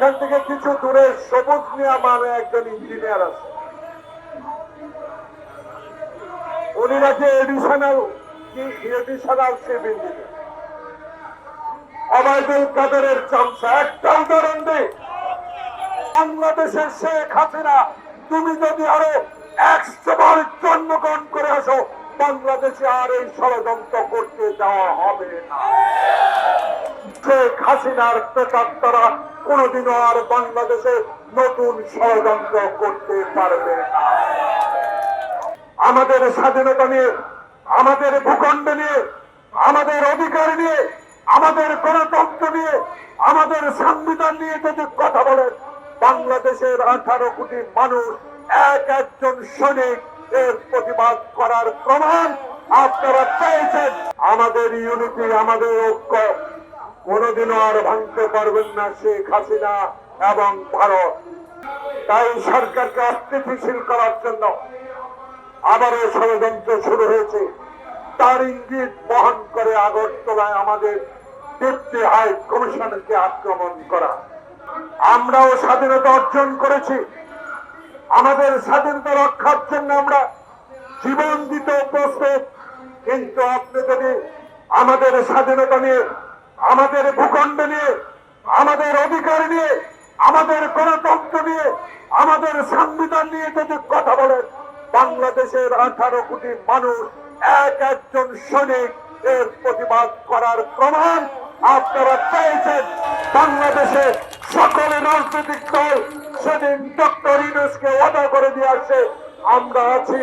এখান থেকে কিছু দূরে সবুজ মিয়া মানে একজন ইঞ্জিনিয়ার আছে। উনি নাকি এডিশনাল কি এডিশনাল চিফ ইঞ্জিনিয়ার অবায়দুল কাদেরের চামচা একটা উদাহরণ দে। বাংলাদেশের শেখ হাসিনা, তুমি যদি আরও একশো বার জন্মগ্রহণ করে আসো, বাংলাদেশে আর এই ষড়যন্ত্র করতে দেওয়া হবে না। শেখ হাসিনার প্রেতাত্মারা কোনোদিনও আর বাংলাদেশে নতুন ষড়যন্ত্র করতে পারবে আমাদের স্বাধীনতা নিয়ে, আমাদের ভূখণ্ড নিয়ে, আমাদের অধিকার নিয়ে, আমাদের গণতন্ত্র নিয়ে, আমাদের সংবিধান নিয়ে যদি কথা বলেন, বাংলাদেশের আঠারো কোটি মানুষ এক একজন সৈনিক এর প্রতিবাদ করার প্রমাণ আপনারা পেয়েছেন। আমাদের ইউনিটি, আমাদের ঐক্য কোনোদিনও আর ভাঙতে পারবেন না শেখ হাসিনা এবং ভারত। তাই সরকারকে অস্থিতিশীল করার জন্য আবারও ষড়যন্ত্র শুরু হয়েছে। তার ইঙ্গিত বহন করে আগরতলায় আমাদের ডেপুটি হাই কমিশনকে আক্রমণ করা। আমরাও স্বাধীনতা অর্জন করেছি। আমাদের স্বাধীনতা রক্ষার জন্য আমরা জীবন দিতে প্রস্তুত। কিন্তু আপনি যদি আমাদের স্বাধীনতা নিয়ে আমাদের ভূখণ্ড নিয়ে, আমাদের অধিকার নিয়ে, আমাদের গণতন্ত্র নিয়ে, আমাদের সংবিধান নিয়ে যদি কথা বলেন বাংলাদেশের আঠারো কোটি মানুষ এক একজন সৈনিক এর প্রতিবাদ করার প্রমাণ আপনারা পেয়েছেন। বাংলাদেশে সকল রাজনৈতিক দল, সেদিন ডক্টর ইউনুসকে ওয়াদা করে দিয়ে আসছে আমরা আছি,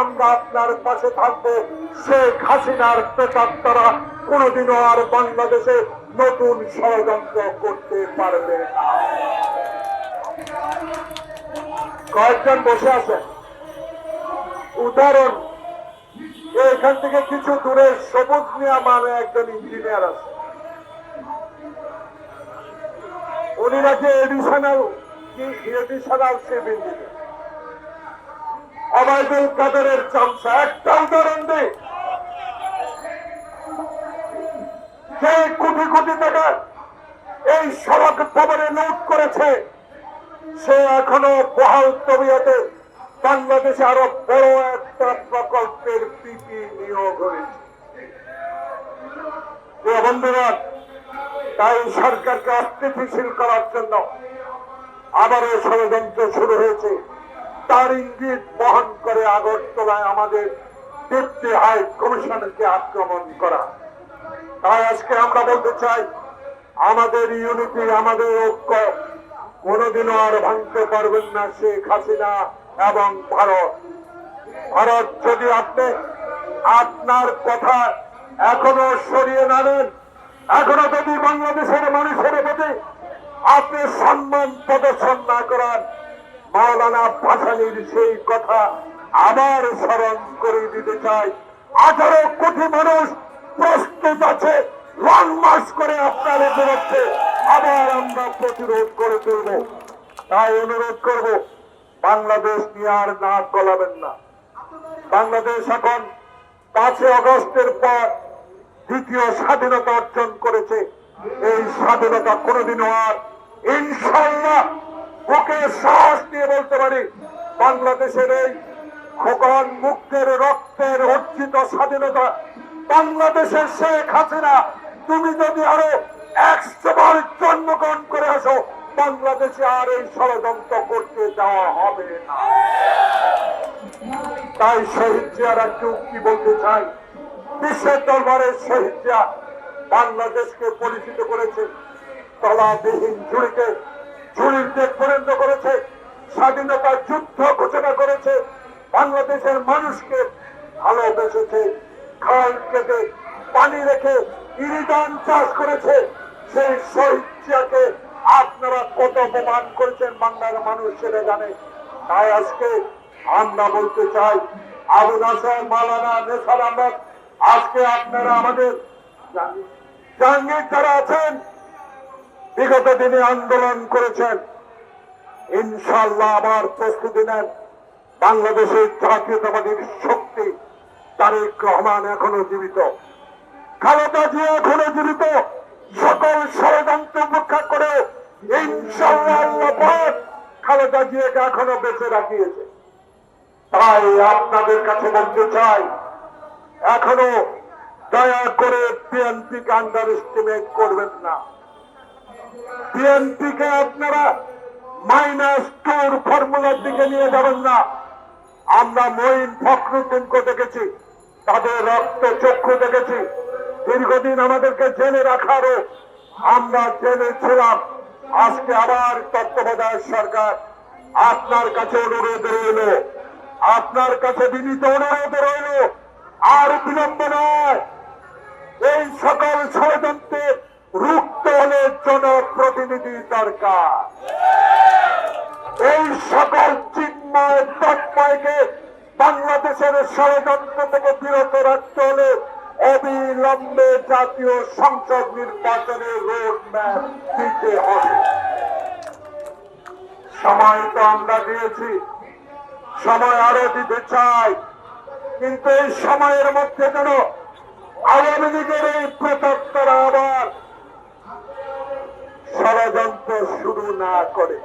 আমরা আপনার পাশে থাকব। শেখ হাসিনার প্রেতাত্মারা কোনোদিনও আর বাংলাদেশে নতুন ষড়যন্ত্র করতে পারবে কয়েকজন বসে আছেন উদাহরণ, এখান থেকে কিছু দূরে সবুজ মিয়া মানে একজন ইঞ্জিনিয়ার আছে। উনি নাকি এডিশনাল কি, এডিশনাল চিফ ইঞ্জিনিয়ার। অবায়দুল কাদেরের চামচা একটা উদাহরণ দে যে কোটি কোটি টাকা এই সড়ক ভবনে লুট করেছে। সে এখনও বহাল তবিয়তে বাংলাদেশে আরও বড় একটা প্রকল্পের পিপি নিয়োগ হয়েছে। বন্ধুগণ তাই সরকারকে অস্থিতিশীল করার জন্য আবারও ষড়যন্ত্র শুরু হয়েছে। তার ইঙ্গিত বহন করে আগরতলায় আমাদের ডেপুটি হাই কমিশনকে আক্রমণ করা। তাই আজকে আমরা বলতে চাই, আমাদের ইউনিটি, আমাদের ঐক্য কোনোদিনও আর ভাঙতে পারবেন না শেখ হাসিনা এবং ভারত। ভারত যদি আপনি আপনার কথা এখনও সরিয়ে নেন, এখনও যদি বাংলাদেশের মানুষের প্রতি আপনি সম্মান প্রদর্শন না করেন মাওলানা ভাসানির সেই কথা আবার স্মরণ করে দিতে চাই। আঠারো কোটি মানুষ প্রস্তুত আছে লং মার্চ করে আপনার বিরুদ্ধে আবার আমরা প্রতিরোধ করে তুলব। তাই অনুরোধ করব, বাংলাদেশ নিয়ে আর নাক গলাবেন না। বাংলাদেশ এখন পাঁচই অগস্টের পর দ্বিতীয় স্বাধীনতা অর্জন করেছে। এই স্বাধীনতা কোনোদিনও আর ইনশাল্লাহ বুকে সাহস নিয়ে বলতে পারি, বাংলাদেশের এই খোকন মুক্তের রক্তের অর্জিত স্বাধীনতা বাংলাদেশের শেখ হাসিনা, তুমি যদি আরও একশো বার জন্মগ্রহণ করে আসো, বাংলাদেশে আর এই ষড়যন্ত্র করতে দেওয়া হবে না। তাই শহীদ জিয়ার একটু কি বলতে চাই বিশ্বের দরবারের শহীদ জিয়া বাংলাদেশকে পরিচিত করেছে, তলাবিহীন ঝুড়িকে দেশ পরিণত করেছে স্বাধীনতার যুদ্ধ ঘোষণা করেছে, বাংলাদেশের মানুষকে ভালোবেসেছে খাল কেটে পানি রেখে ইরিদান চাষ করেছে। সেই শহীদ আপনারা কত অপমান করেছেন বাংলার মানুষ সেটা জানে। তাই আজকে আমরা বলতে চাই, আবু নাসর মালানা আহমদ, আজকে আপনারা আমাদের জাহাঙ্গীর যারা আছেন বিগত দিনে আন্দোলন করেছেন। ইনশাল্লাহ আবার প্রস্তুতি নেন। বাংলাদেশের জাতীয়তাবাদীর শক্তি তারেক রহমান এখনও জীবিত। খালেদা জিয়া এখনও জীবিত। সকল ষড়যন্ত্র উপেক্ষা করে ইনশাল্লাহ খালেদা জিয়াকে এখনও বেঁচে রাখিয়েছে। তাই আপনাদের কাছে বলতে চাই, এখনও দয়া করে বিএনপি কে আন্ডার এস্টিমেট করবেন না। বিএনপি কে আপনারা মাইনাস টুর ফর্মুলার দিকে নিয়ে যাবেন না। আমরা মঈন ফখরুদ্দিনকে দেখেছি, তাদের রক্ত চক্ষু দেখেছি। দীর্ঘদিন আমাদেরকে জেলে রাখারও আমরা জেলে ছিলাম। আজকে আবার তত্ত্বাবধায়ক সরকার আপনার কাছে অনুরোধ রইল। আপনার কাছে বিনীত অনুরোধ রইল। আর বিলম্ব নয়। এই সকল ষড়যন্ত্রে রুখতে হলে জনপ্রতিনিধি দরকার এই সকল চিন্ময় তৎময়কে বাংলাদেশের ষড়যন্ত্র থেকে বিরত রাখতে হলে অবিলম্বে জাতীয় সংসদ নির্বাচনের রোড ম্যাপ দিতে হবে। সময় তো আমরা দিয়েছি, সময় আরও দিতে চাই, কিন্তু এই সময়ের মধ্যে যেন আওয়ামী লীগের এই প্রতাপ্তরা আবার ষড়যন্ত্র শুরু না করে।